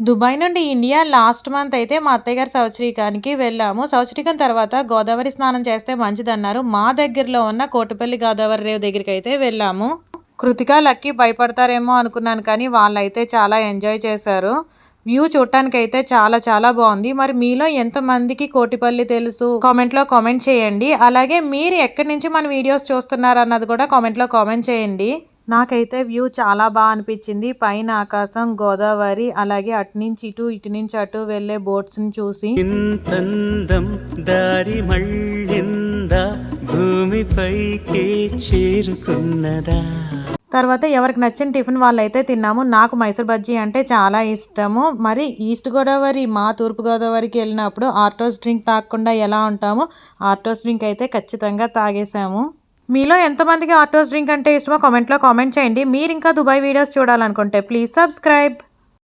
Dubai నుండి India last month అయితే మా అత్తయ్య గారి సంవత్సరీకానికి వెళ్ళాము. సంవత్సరీకం తర్వాత గోదావరి స్నానం చేస్తే మంచిదన్నారు. మా దగ్గరలో ఉన్న కోటపల్లి గోదావరి రేవు దగ్గరికి అయితే వెళ్ళాము. కృతిక లక్కీ భయపడతారేమో అనుకున్నాను కానీ వాళ్ళైతే చాలా ఎంజాయ్ చేశారు. వ్యూ చూడటానికి అయితే చాలా చాలా బాగుంది. మరి మీలో ఎంతమందికి కోటిపల్లి తెలుసు? కామెంట్లో కామెంట్ చేయండి. అలాగే మీరు ఎక్కడి నుంచి మన వీడియోస్ చూస్తున్నారన్నది కూడా కామెంట్లో కామెంట్ చేయండి. నాకైతే వ్యూ చాలా బాగా అనిపించింది. పైన ఆకాశం గోదావరి అలాగే అటు నుంచి ఇటు ఇటు నుంచి అటు వెళ్ళే బోట్స్ని చూసి. ఇంతందం దారి భూమిపైకే చేరుకున్నదా తర్వాత ఎవరికి నచ్చిన టిఫిన్ వాళ్ళైతే తిన్నాము. నాకు మైసూర్ బజ్జీ అంటే చాలా ఇష్టము. మరి ఈస్ట్ గోదావరి మా తూర్పు గోదావరికి వెళ్ళినప్పుడు ఆర్టోస్ డ్రింక్ తాగకుండా ఎలా ఉంటామో? ఆర్టోస్ డ్రింక్ అయితే ఖచ్చితంగా తాగేసాము మీలో ఎంతమందికి ఆటోస్ డ్రింక్ అంటే ఇష్టమో కామెంట్లో కామెంట్ చేయండి. మీరు ఇంకా దుబాయ్ వీడియోస్ చూడాలనుకుంటే ప్లీజ్ సబ్స్క్రైబ్